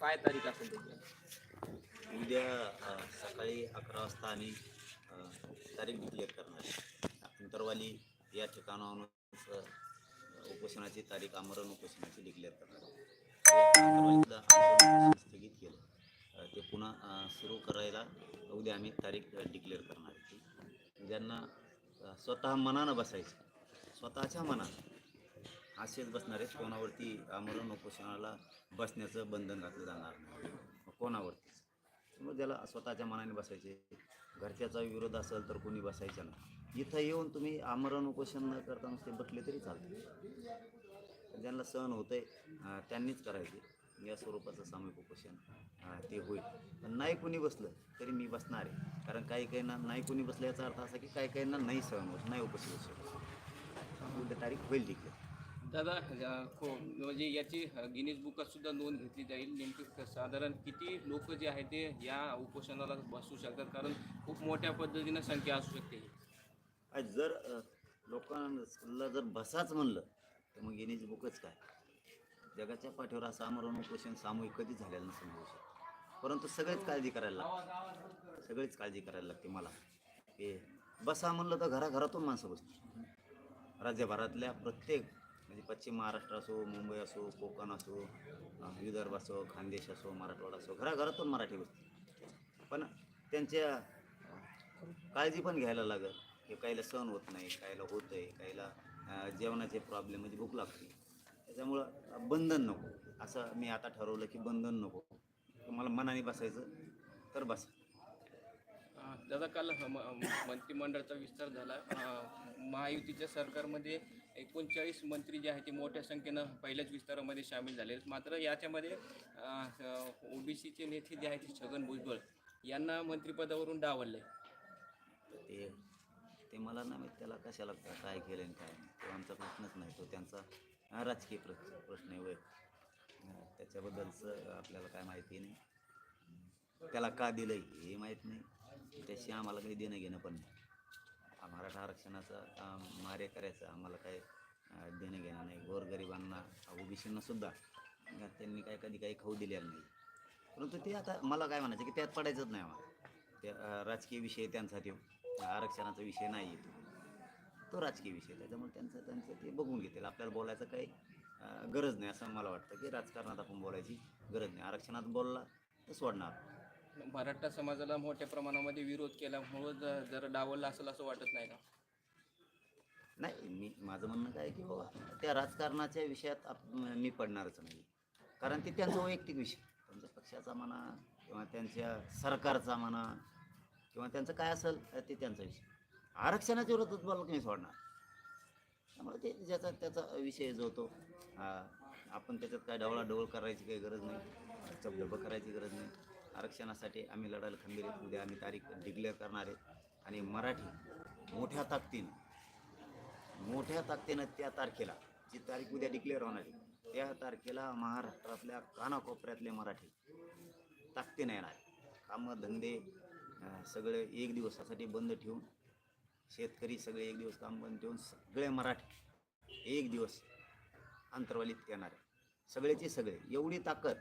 काय तारीख असेल त्याची उद्या सकाळी अकरा वाजता आम्ही तारीख डिक्लेअर करणार अंतरवाली या ठिकाणाहून उपोषणाची तारीख आमरण उपोषणाची डिक्लेअर करणार स्थगित केलं. ते पुन्हा सुरू करायला उद्या आम्ही तारीख डिक्लेअर करणार ज्यांना स्वतः मनानं बसायचं स्वतःच्या मनानं असेच बसणार आहेत. कोणावरती आमरण उपोषणाला बसण्याचं बंधन घातलं जाणार नाही. कोणावरतीच त्यामुळे ज्याला स्वतःच्या मनाने बसायचे घरच्याचा विरोध असेल तर कोणी बसायचं नाही. इथं येऊन तुम्ही आमरण उपोषण न करता नुसते बसले तरी चालतं ज्यांना सहन होतंय अं, त्यांनीच करायचे. या स्वरूपाचं सामूहिक उपोषण ते होईल. पण नाही कोणी बसलं तरी मी बसणार आहे. कारण काही काहींना नाही कोणी बसलं याचा अर्थ असा की काही काहींना नाही सहन होत नाही उपस्थित होऊ शकत तारीख होईल तिकडे दादा खो म्हणजे याची गिनीज बुकात सुद्धा नोंद घेतली जाईल. नेमकी साधारण किती लोक जे आहेत ते या उपोषणाला बसू शकतात? कारण खूप मोठ्या पद्धतीनं संख्या असू शकते जर लोकांना जर बसाच म्हणलं तर मग गिनीज बुकच काय? जगाच्या पाठीवर असं आमरण उपोषण सामूहिक कधीच झालेलं नसेल होऊ शकत. परंतु सगळेच काळजी करायला लागते. सगळीच काळजी करायला लागते मला. की बसा म्हणलं तर घराघरातून माणसं बसतील राज्यभरातल्या प्रत्येक म्हणजे पश्चिम महाराष्ट्र असो मुंबई असो कोकण असो विदर्भ असो खानदेश असो मराठवाडा असो घराघरातून मराठी बसते पण त्यांच्या काळजी पण घ्यायला लागत की काहीला सहन होत नाही काहीला होत आहे काहीला जेवणाचे प्रॉब्लेम म्हणजे भूक लागते. त्याच्यामुळं बंधन नको. असं मी आता ठरवलं की बंधन नको. मला मनाने बसायचं तर बसा. दादा काल म- मंत्रिमंडळाचा विस्तार झाला. महायुतीच्या सरकारमध्ये एकोणचाळीस मंत्री जे आहेत ते मोठ्या संख्येनं पहिल्याच विस्तारामध्ये सामील झाले मात्र याच्यामध्ये ओबीसीचे नेते जे आहेत ते छगन भुजबळ यांना मंत्रिपदावरून डावलले ते ते मला ना माहीत त्याला कशाला काय केलं आणि काय तो आमचा प्रश्नच नाही तो त्यांचा राजकीय प्रश्न प्रश्न आहे वय. त्याच्याबद्दलचं आपल्याला काय माहिती नाही. त्याला का दिलं हे माहीत नाही. त्याशी आम्हाला काही देणं घेणं पण नाही. मराठा आरक्षणाचा मारे मार्य करायचं आम्हाला काही देणं घेणं नाही. गोरगरिबांना ओबीसींना सुद्धा त्यांनी काय कधी काही खाऊ दिलेलं नाही. परंतु ते आता मला काय म्हणायचं की त्यात पडायचंच नाही आम्हाला. ते राजकीय विषय त्यांचा ते आरक्षणाचा विषय नाही आहे तो. राजकीय विषय त्याच्यामुळे त्यांचं त्यांचं ते बघून घेतील. आपल्याला बोलायचं काही गरज नाही. असं मला वाटतं की राजकारणात आपण बोलायची गरज नाही. आरक्षणात बोलला तर सोडणार. मराठा समाजाला मोठ्या प्रमाणामध्ये विरोध केल्यामुळं ज- जर डावलला असेल असं वाटत नाही का? नाही मी माझं म्हणणं काय आहे की बाबा त्या राजकारणाच्या विषयात आप मी पडणारच नाही. कारण ते त्यांचा वैयक्तिक विषय. त्यांच्या पक्षाचा म्हणा किंवा त्यांच्या सरकारचा म्हणा किंवा त्यांचं काय असेल ते त्यांचा विषय. आरक्षणाच्या विरोधात मला की मी सोडणार? त्यामुळे ते ज्याचा त्याचा विषय जो तो आपण त्याच्यात काय ढवळाढवळ करायची काही गरज नाही. चपडबं करायची गरज नाही. आरक्षणासाठी आम्ही लढायला खंबीर आहेत. उद्या आम्ही तारीख डिक्लेअर करणार आहे. आणि मराठी मोठ्या ताकदीनं मोठ्या ताकदीनं त्या तारखेला जी तारीख उद्या डिक्लेअर होणार आहे त्या तारखेला महाराष्ट्रातल्या कानाकोपऱ्यातले मराठी ताकदीनं येणार कामं धंदे सगळे एक दिवसासाठी बंद ठेवून शेतकरी सगळे एक दिवस काम बंद ठेवून सगळे मराठी एक दिवस अंतर्वालीत येणार आहे सगळेचे सगळे. एवढी ताकद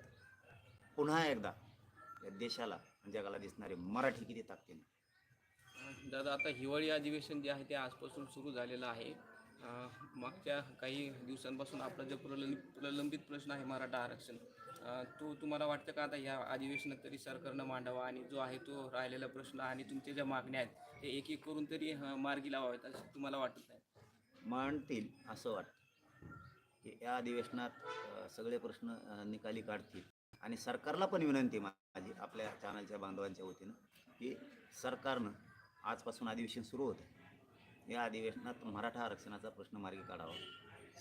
पुन्हा एकदा या देशाला जगाला दिसणारे मराठी किती ताकदीने. दादा आता हिवाळी अधिवेशन जे आहे ते आजपासून सुरू झालेलं आहे. मागच्या काही दिवसांपासून आपला जो प्रलंबित प्रलंबित प्रश्न आहे मराठा आरक्षण तो तुम्हाला वाटतं का? आता ह्या अधिवेशनात तरी सरकारनं मांडावा आणि जो आहे तो राहिलेला प्रश्न आणि तुमच्या ज्या मागण्या आहेत ते एक एक करून तरी मार्गी लावावेत असं तुम्हाला वाटत नाही मांडतील असं वाटतं की या अधिवेशनात सगळे प्रश्न निकाली काढतील. आणि सरकारला पण विनंती आहे माझी आपल्या चॅनलच्या बांधवांच्या वतीनं की सरकारनं आजपासून अधिवेशन सुरू होतं. या अधिवेशनात मराठा आरक्षणाचा प्रश्न मार्गी काढावा.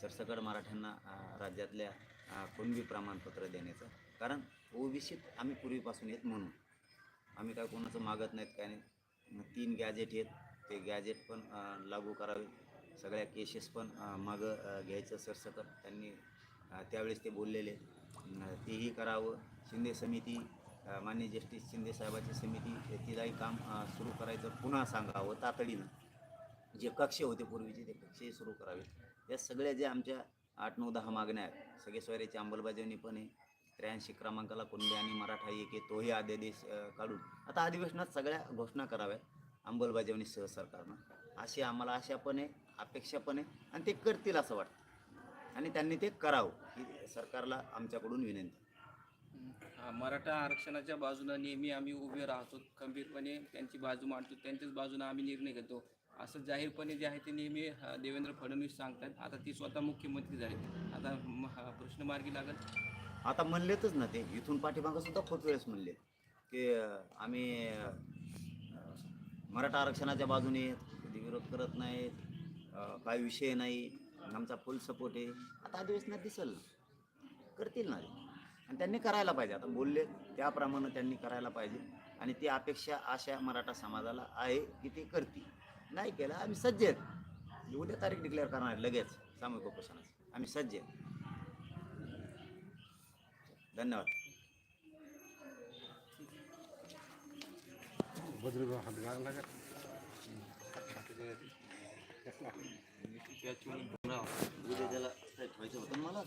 सरसकट मराठ्यांना राज्यातल्या कुणबी प्रमाणपत्र देण्याचं. कारण ओबीसीत आम्ही पूर्वीपासून येत म्हणून. आम्ही काय कोणाचं मागत नाहीत काय नाही. तीन गॅजेट आहेत. ते गॅजेट पण लागू करावे. सगळ्या केसेस पण मागं घ्यायचं. सरसकट त्यांनी त्यावेळेस ते बोललेले तेही करावं. शिंदे समिती मान्य जस्टिस शिंदे साहेबाची समिती तिलाही काम सुरू करायचं पुन्हा सांगावं तातडीनं. जे कक्ष होते पूर्वीचे ते कक्षही सुरू करावे या सगळ्या ज्या आमच्या आठ नऊ दहा मागण्या आहेत सगळे सोयऱ्याची अंमलबजावणी पण आहे. त्र्याऐंशी क्रमांकाला कुंडे आणि मराठा एक आहे तोही अध्यादेश काढून. आता अधिवेशनात सगळ्या घोषणा कराव्या अंमलबजावणी सह सरकारनं. अशी आम्हाला आशा पण आहे अपेक्षा पण आहे आणि ते करतील असं वाटतं. आणि त्यांनी ते करावं ही सरकारला आमच्याकडून विनंती. मराठा आरक्षणाच्या बाजूनं नेहमी आम्ही उभे राहतो खंबीरपणे त्यांची बाजू मांडतो त्यांच्याच बाजूनं आम्ही निर्णय घेतो. असं जाहीरपणे जे आहे ते नेहमी देवेंद्र फडणवीस सांगतात. आता ती स्वतः मुख्यमंत्री झाले. आता प्रश्न मार्गी लागत आता म्हणलेतच ना ते इथून पाठीमागं सुद्धा खूप वेळेस म्हणले की आम्ही मराठा आरक्षणाच्या बाजूने कधी विरोध करत नाहीत काही विषय नाही. आमचा फुल सपोर्ट आहे. आता अधिवेशनात दिसल ना. करतील ना ते. आणि त्यांनी करायला पाहिजे. आता बोलले त्याप्रमाणे त्यांनी करायला पाहिजे. आणि ती अपेक्षा आशा मराठा समाजाला आहे की ते करतील. नाही केलं आम्ही सज्ज आहेत. उद्या तारीख डिक्लेअर करणार लगेच. सामूहिक उपोषणाचं. आम्ही सज्ज आहेत. धन्यवाद. उद्या त्याला होतं मला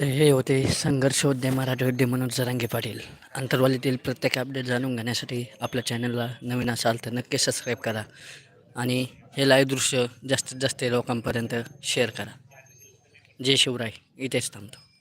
तर हे होते संघर्षोद्य मराठी मनोज जरांगे पाटील. अंतर्वालीतील प्रत्येक अपडेट जाणून घेण्यासाठी आपल्या चॅनलला नवीन असाल तर नक्की सबस्क्राईब करा आणि हे लाईव्ह दृश्य जास्तीत जास्त लोकांपर्यंत शेअर करा. जय शिवराय इथेच थांबतो.